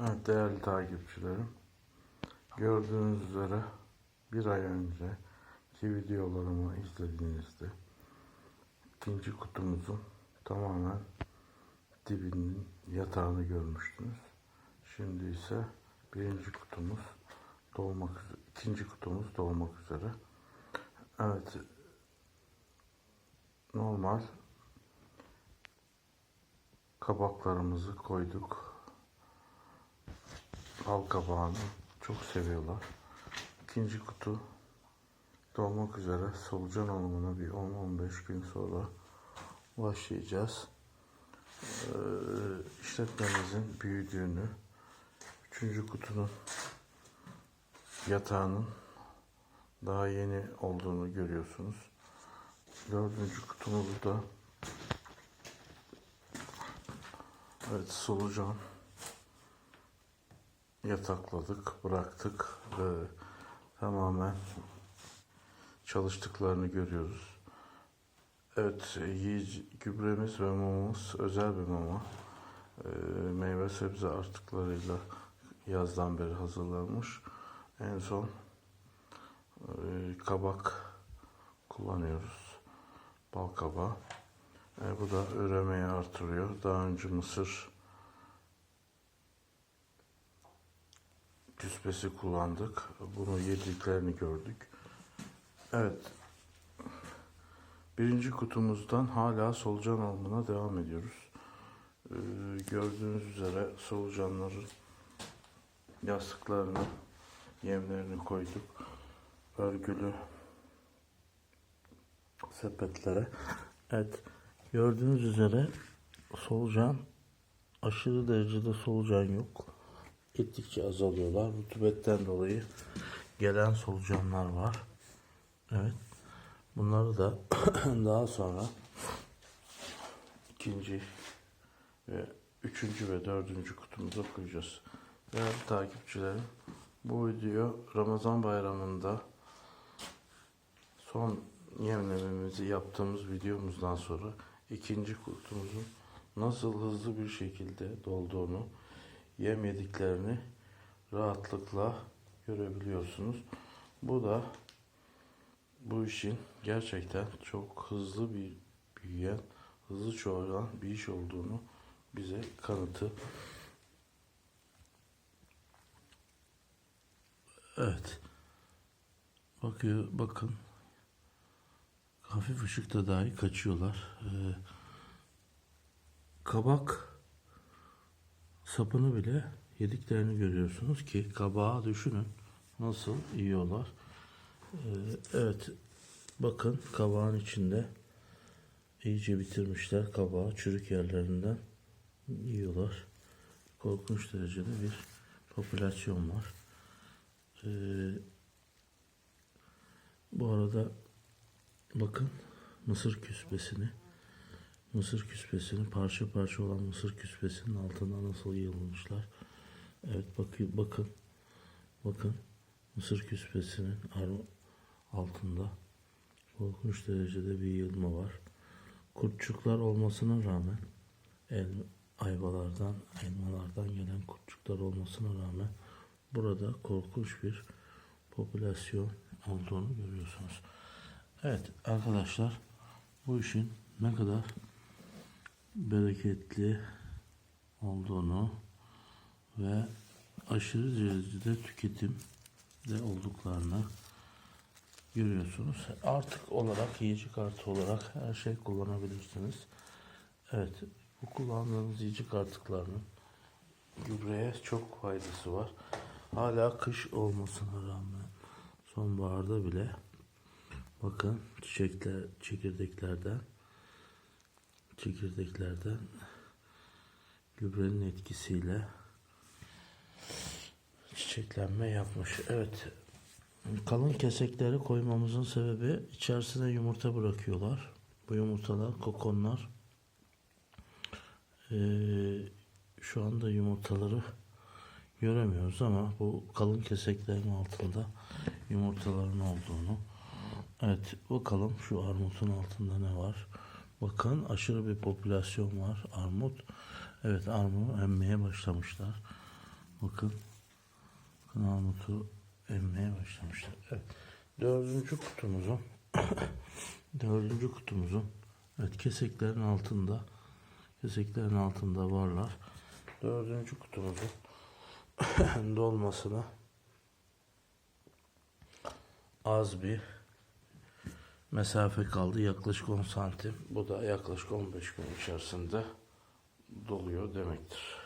Evet değerli takipçilerim. Gördüğünüz üzere bir ay önce ki videolarımı izlediğinizde ikinci kutumuzun tamamen dibinin yatağını görmüştünüz. Şimdi ise birinci kutumuz dolmak üzere, ikinci kutumuz dolmak üzere. Evet normal kabaklarımızı koyduk. Bal kabağını çok seviyorlar. İkinci kutu dolmak üzere solucan alımına bir 10-15 gün sonra başlayacağız. Ee, işletmemizin büyüdüğünü, üçüncü kutunun yatağının daha yeni olduğunu görüyorsunuz. Dördüncü kutumuz da evet solucan yatakladık, bıraktık ve tamamen çalıştıklarını görüyoruz. Evet, yiyici gübremiz ve mamamız özel bir mama. Ee, meyve sebze artıklarıyla yazdan beri hazırlanmış. En son e, kabak kullanıyoruz. Bal kabağı. E, bu da üremeyi artırıyor. Daha önce mısır küspesi kullandık. Bunu yediklerini gördük. Evet. Birinci kutumuzdan hala solucan alımına devam ediyoruz. Ee, gördüğünüz üzere solucanların yastıklarını, yemlerini koyduk. Örgülü sepetlere. Evet. Gördüğünüz üzere solucan aşırı derecede solucan yok. Gittikçe azalıyorlar. Rutubetten dolayı gelen solucanlar var. Evet. Bunları da daha sonra ikinci ve üçüncü ve dördüncü kutumuza koyacağız. Değerli takipçilerim, bu video Ramazan bayramında son yemlememizi yaptığımız videomuzdan sonra ikinci kutumuzun nasıl hızlı bir şekilde dolduğunu, yem yediklerini rahatlıkla görebiliyorsunuz. Bu da bu işin gerçekten çok hızlı bir büyüyen, hızlı çoğalan bir iş olduğunu bize kanıtı. Evet. Bakıyor, bakın. Hafif ışıkta dahi kaçıyorlar. Ee, kabak sapını bile yediklerini görüyorsunuz ki kabağı düşünün nasıl yiyorlar. Ee, evet bakın kabağın içinde iyice bitirmişler kabağı çürük yerlerinden yiyorlar. Korkunç derecede bir popülasyon var. Ee, bu arada bakın mısır küspesini mısır küspesini parça parça olan mısır küspesinin altına nasıl yığılmışlar. Evet bakın bakın bakın mısır küspesinin altında korkunç derecede bir yığılma var. Kurtçuklar olmasına rağmen el, ayvalardan, elmalardan gelen kurtçuklar olmasına rağmen burada korkunç bir popülasyon olduğunu görüyorsunuz. Evet arkadaşlar bu işin ne kadar bereketli olduğunu ve aşırı derecede tüketim de olduklarını görüyorsunuz. Artık olarak yiyecek artı olarak her şey kullanabilirsiniz. Evet bu kullandığınız yiyecek artıklarının gübreye çok faydası var. Hala kış olmasına rağmen sonbaharda bile bakın çiçekler çekirdeklerden çekirdeklerden gübrenin etkisiyle çiçeklenme yapmış. Evet. Kalın kesekleri koymamızın sebebi içerisine yumurta bırakıyorlar. Bu yumurtalar, kokonlar eee, şu anda yumurtaları göremiyoruz ama bu kalın keseklerin altında yumurtaların olduğunu. Evet bakalım şu armutun altında ne var? Bakın aşırı bir popülasyon var armut. Evet armudu emmeye başlamışlar. Bakın. Bakın armutu emmeye başlamışlar. Evet. Dördüncü kutumuzun dördüncü kutumuzun evet keseklerin altında keseklerin altında varlar. Dördüncü kutumuzun dolmasına az bir mesafe kaldı. Yaklaşık 10 santim. Bu da yaklaşık 15 gün içerisinde doluyor demektir.